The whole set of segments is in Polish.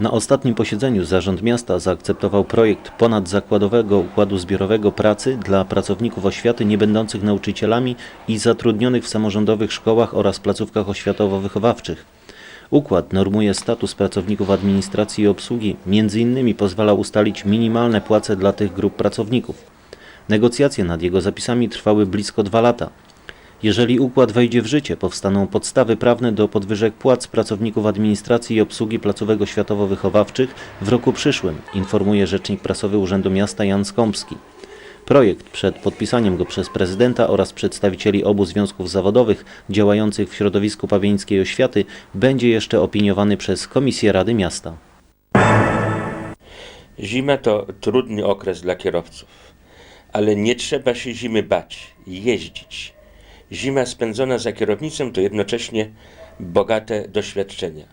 Na ostatnim posiedzeniu Zarząd Miasta zaakceptował projekt ponadzakładowego układu zbiorowego pracy dla pracowników oświaty niebędących nauczycielami i zatrudnionych w samorządowych szkołach oraz placówkach oświatowo-wychowawczych. Układ normuje status pracowników administracji i obsługi, m.in. pozwala ustalić minimalne płace dla tych grup pracowników. Negocjacje nad jego zapisami trwały blisko dwa lata. Jeżeli układ wejdzie w życie, powstaną podstawy prawne do podwyżek płac pracowników administracji i obsługi placówek oświatowo-wychowawczych w roku przyszłym, informuje rzecznik prasowy Urzędu Miasta Jan Skąpski. Projekt przed podpisaniem go przez prezydenta oraz przedstawicieli obu związków zawodowych działających w środowisku pawieńskiej oświaty będzie jeszcze opiniowany przez Komisję Rady Miasta. Zima to trudny okres dla kierowców, ale nie trzeba się zimy bać, jeździć. Zima spędzona za kierownicą to jednocześnie bogate doświadczenia.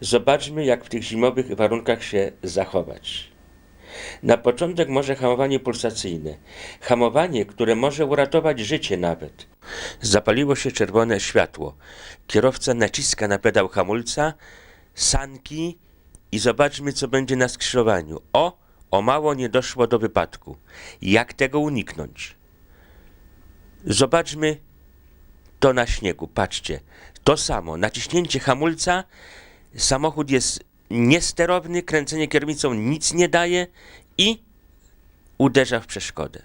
Zobaczmy, jak w tych zimowych warunkach się zachować. Na początek może hamowanie pulsacyjne. Hamowanie, które może uratować życie nawet. Zapaliło się czerwone światło. Kierowca naciska na pedał hamulca, sanki i zobaczmy, co będzie na skrzyżowaniu. O, o mało nie doszło do wypadku. Jak tego uniknąć? Zobaczmy to na śniegu. Patrzcie, to samo. Naciśnięcie hamulca, samochód jest niesterowny, kręcenie kierownicą nic nie daje i uderza w przeszkodę.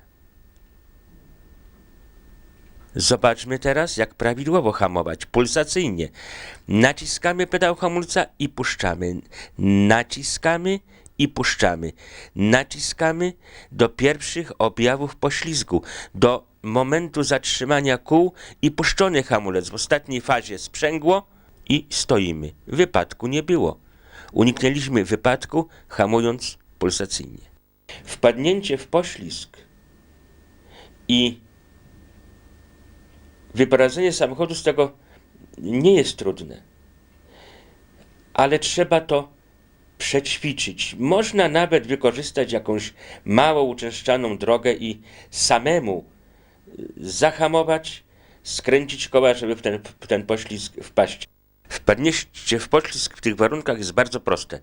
Zobaczmy teraz, jak prawidłowo hamować. Pulsacyjnie. Naciskamy pedał hamulca i puszczamy. Naciskamy i puszczamy. Naciskamy do pierwszych objawów poślizgu, do momentu zatrzymania kół i puszczony hamulec. W ostatniej fazie sprzęgło i stoimy. Wypadku nie było. Uniknęliśmy wypadku hamując pulsacyjnie. Wpadnięcie w poślizg i wyprowadzenie samochodu z tego nie jest trudne, ale trzeba to przećwiczyć. Można nawet wykorzystać jakąś mało uczęszczaną drogę i samemu zahamować, skręcić koła, żeby w ten, w ten poślizg wpaść. Wpadnięcie w poślizg w tych warunkach jest bardzo proste.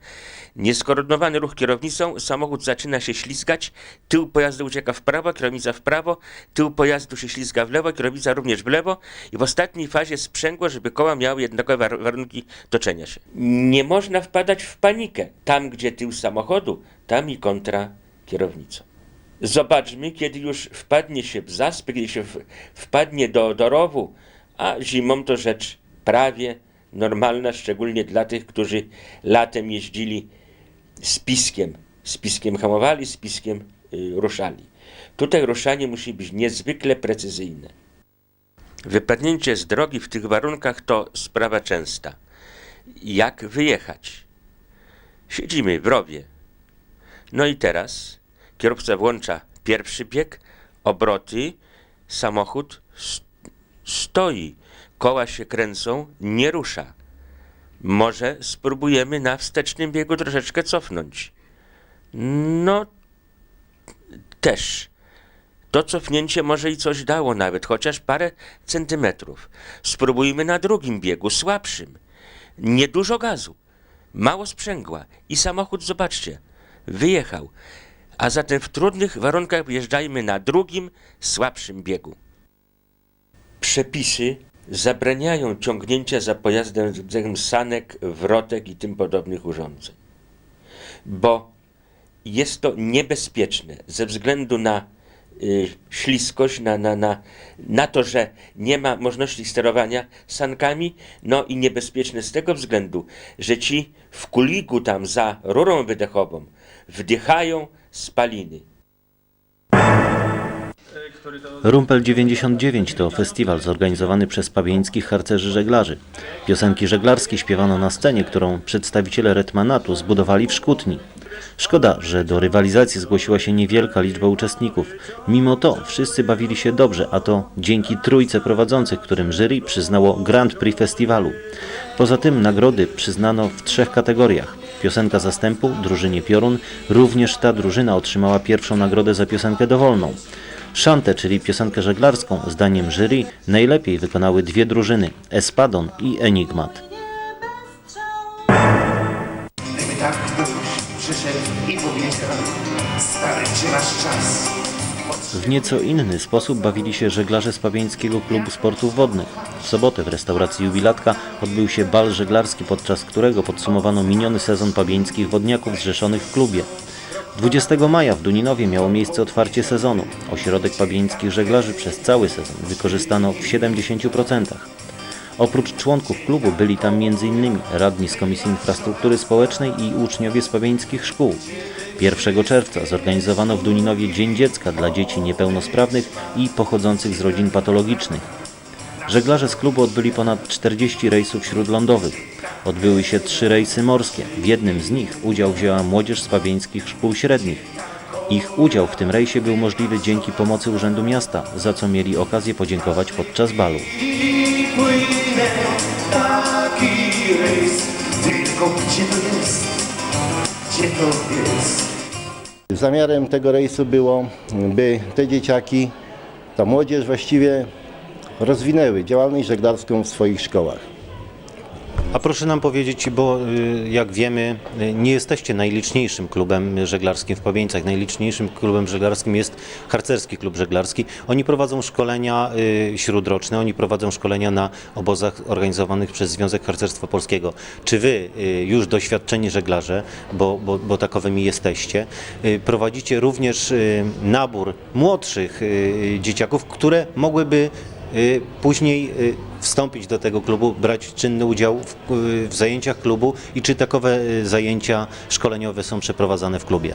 Nieskoordynowany ruch kierownicą, samochód zaczyna się ślizgać, tył pojazdu ucieka w prawo, kierownica w prawo, tył pojazdu się ślizga w lewo, kierownica również w lewo i w ostatniej fazie sprzęgło, żeby koła miały jednakowe war- warunki toczenia się. Nie można wpadać w panikę. Tam, gdzie tył samochodu, tam i kontra kierownica. Zobaczmy, kiedy już wpadnie się w zaspy, kiedy się wpadnie do, do rowu, a zimą to rzecz prawie normalna, szczególnie dla tych, którzy latem jeździli z piskiem. Z piskiem hamowali, z piskiem y, ruszali. Tutaj ruszanie musi być niezwykle precyzyjne. Wypadnięcie z drogi w tych warunkach to sprawa częsta. Jak wyjechać? Siedzimy w rowie. No i teraz kierowca włącza pierwszy bieg, obroty, samochód stoi, koła się kręcą, nie rusza. Może spróbujemy na wstecznym biegu troszeczkę cofnąć. No, też. To cofnięcie może i coś dało nawet, chociaż parę centymetrów. Spróbujmy na drugim biegu, słabszym. Niedużo gazu, mało sprzęgła i samochód, zobaczcie, wyjechał. A zatem w trudnych warunkach wjeżdżajmy na drugim, słabszym biegu. Przepisy zabraniają ciągnięcia za pojazdem rodzajem sanek, wrotek i tym podobnych urządzeń, bo jest to niebezpieczne ze względu na y, śliskość, na, na, na, na to, że nie ma możliwości sterowania sankami, no i niebezpieczne z tego względu, że ci w kuliku tam za rurą wydechową wdychają spaliny. Rumpel 99 to festiwal zorganizowany przez pawieńskich harcerzy żeglarzy. Piosenki żeglarskie śpiewano na scenie, którą przedstawiciele Retmanatu zbudowali w Szkutni. Szkoda, że do rywalizacji zgłosiła się niewielka liczba uczestników. Mimo to wszyscy bawili się dobrze, a to dzięki trójce prowadzących, którym jury przyznało Grand Prix festiwalu. Poza tym nagrody przyznano w trzech kategoriach piosenka zastępu drużynie Piorun, również ta drużyna otrzymała pierwszą nagrodę za piosenkę dowolną. Szantę, czyli piosenkę żeglarską, zdaniem jury najlepiej wykonały dwie drużyny, Espadon i Enigmat. Gdyby tak ktoś przyszedł i powiedział, stary, czy masz czas? W nieco inny sposób bawili się żeglarze z Pawieńskiego Klubu Sportów Wodnych. W sobotę w restauracji Jubilatka odbył się bal żeglarski, podczas którego podsumowano miniony sezon pawieńskich wodniaków zrzeszonych w klubie. 20 maja w Duninowie miało miejsce otwarcie sezonu. Ośrodek pawieńskich żeglarzy przez cały sezon wykorzystano w 70%. Oprócz członków klubu byli tam m.in. radni z Komisji Infrastruktury Społecznej i uczniowie z pawieńskich szkół. 1 czerwca zorganizowano w Duninowie Dzień Dziecka dla dzieci niepełnosprawnych i pochodzących z rodzin patologicznych. Żeglarze z klubu odbyli ponad 40 rejsów śródlądowych. Odbyły się trzy rejsy morskie. W jednym z nich udział wzięła młodzież z pawieńskich szkół średnich. Ich udział w tym rejsie był możliwy dzięki pomocy Urzędu Miasta, za co mieli okazję podziękować podczas balu. Taki rejs. Tylko gdzie to jest? Gdzie to jest? Zamiarem tego rejsu było, by te dzieciaki, ta młodzież właściwie rozwinęły działalność żeglarską w swoich szkołach. A proszę nam powiedzieć, bo y, jak wiemy, y, nie jesteście najliczniejszym klubem żeglarskim w Pawieńcach. Najliczniejszym klubem żeglarskim jest Harcerski Klub Żeglarski. Oni prowadzą szkolenia y, śródroczne, oni prowadzą szkolenia na obozach organizowanych przez Związek Harcerstwa Polskiego. Czy wy, już doświadczeni żeglarze, bo, bo, bo takowymi jesteście, prowadzicie również nabór młodszych dzieciaków, które mogłyby później y, wstąpić do tego klubu, brać czynny udział w, y, w zajęciach klubu i czy takowe y, zajęcia szkoleniowe są przeprowadzane w klubie?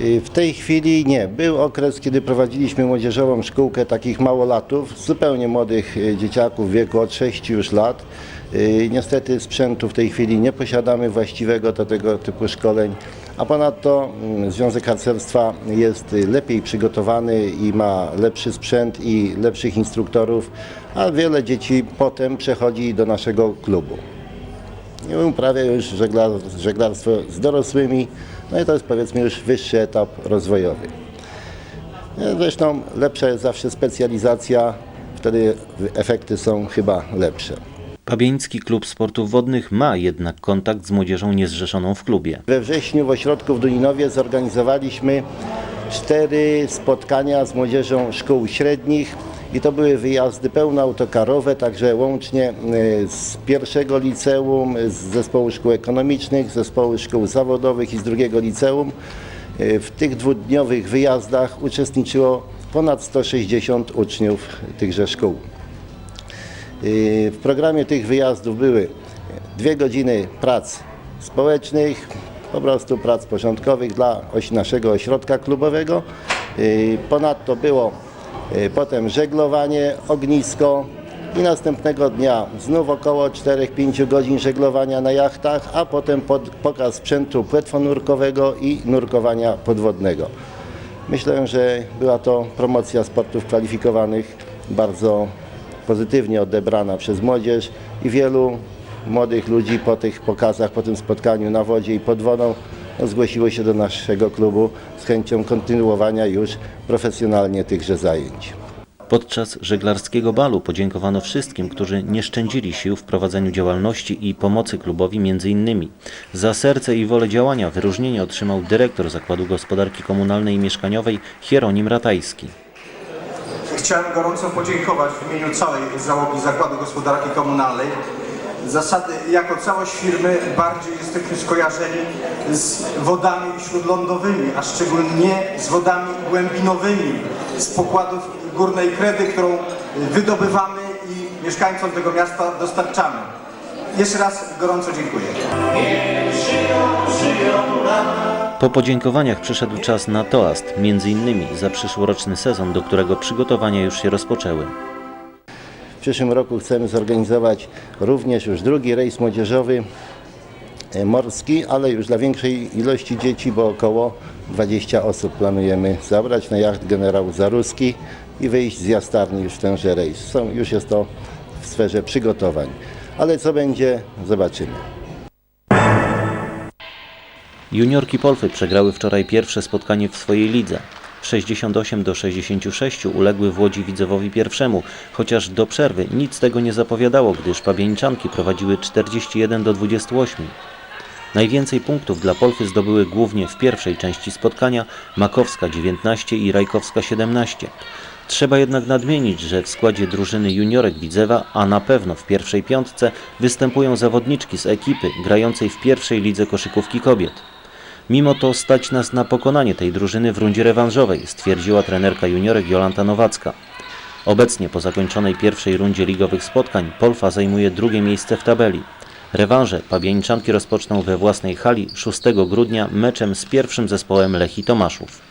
Y, W tej chwili nie. Był okres, kiedy prowadziliśmy młodzieżową szkółkę takich małolatów, zupełnie młodych y, dzieciaków w wieku od 6 już lat. Y, Niestety sprzętu w tej chwili nie posiadamy właściwego do tego typu szkoleń, a ponadto mm, Związek Harcerstwa jest lepiej przygotowany i ma lepszy sprzęt i lepszych instruktorów, a wiele dzieci potem przechodzi do naszego klubu. I uprawia już żeglar, żeglarstwo z dorosłymi, no i to jest powiedzmy już wyższy etap rozwojowy. E, Zresztą lepsza jest zawsze specjalizacja, wtedy efekty są chyba lepsze. Pawieński Klub Sportów Wodnych ma jednak kontakt z młodzieżą niezrzeszoną w klubie. We wrześniu w ośrodku w Duninowie zorganizowaliśmy cztery spotkania z młodzieżą szkół średnich i to były wyjazdy pełnoautokarowe, także łącznie e, z pierwszego liceum, z zespołu szkół ekonomicznych, z zespołu szkół zawodowych i z drugiego liceum. E, W tych dwudniowych wyjazdach uczestniczyło ponad 160 uczniów tychże szkół. Y, W programie tych wyjazdów były dwie godziny prac społecznych, po prostu prac porządkowych dla naszego ośrodka klubowego. Y, Ponadto było y, potem żeglowanie, ognisko i następnego dnia znów około 4-5 godzin żeglowania na jachtach, a potem pokaz sprzętu płetwonurkowego i nurkowania podwodnego. Myślę, że była to promocja sportów kwalifikowanych bardzo pozytywnie odebrana przez młodzież i wielu młodych ludzi po tych pokazach, po tym spotkaniu na wodzie i pod wodą no, zgłosiło się do naszego klubu z chęcią kontynuowania już profesjonalnie tychże zajęć. Podczas żeglarskiego balu podziękowano wszystkim, którzy nie szczędzili sił w prowadzeniu działalności i pomocy klubowi innymi. Za serce i wolę działania wyróżnienie otrzymał dyrektor Zakładu Gospodarki Komunalnej i Mieszkaniowej Hieronim Ratajski. Chciałem gorąco podziękować w imieniu całej załogi Zakładu Gospodarki Komunalnej. Zasady, jako całość firmy bardziej jesteśmy skojarzeni z wodami śródlądowymi, a szczególnie z wodami głębinowymi z pokładów górnej kredy, którą wydobywamy i mieszkańcom tego miasta dostarczamy. Jeszcze raz gorąco dziękuję. Po podziękowaniach przyszedł czas na toast, między innymi za przyszłoroczny sezon, do którego przygotowania już się rozpoczęły. W przyszłym roku chcemy zorganizować również już drugi rejs młodzieżowy e, morski, ale już dla większej ilości dzieci, bo około 20 osób planujemy zabrać na jacht generał Zaruski i wyjść z jastarni już w tenże rejs. Są, już jest to w sferze przygotowań. Ale co będzie, zobaczymy. Juniorki Polfy przegrały wczoraj pierwsze spotkanie w swojej lidze. 68 do 66 uległy w Łodzi Widzewowi pierwszemu, chociaż do przerwy nic tego nie zapowiadało, gdyż pawieńczanki prowadziły 41 do 28. Najwięcej punktów dla Polchy zdobyły głównie w pierwszej części spotkania Makowska 19 i Rajkowska 17. Trzeba jednak nadmienić, że w składzie drużyny juniorek Widzewa, a na pewno w pierwszej piątce, występują zawodniczki z ekipy grającej w pierwszej lidze koszykówki kobiet. Mimo to stać nas na pokonanie tej drużyny w rundzie rewanżowej, stwierdziła trenerka juniorek Jolanta Nowacka. Obecnie po zakończonej pierwszej rundzie ligowych spotkań Polfa zajmuje drugie miejsce w tabeli. Rewanże Pabianiczanki rozpoczną we własnej hali 6 grudnia meczem z pierwszym zespołem Lechi Tomaszów.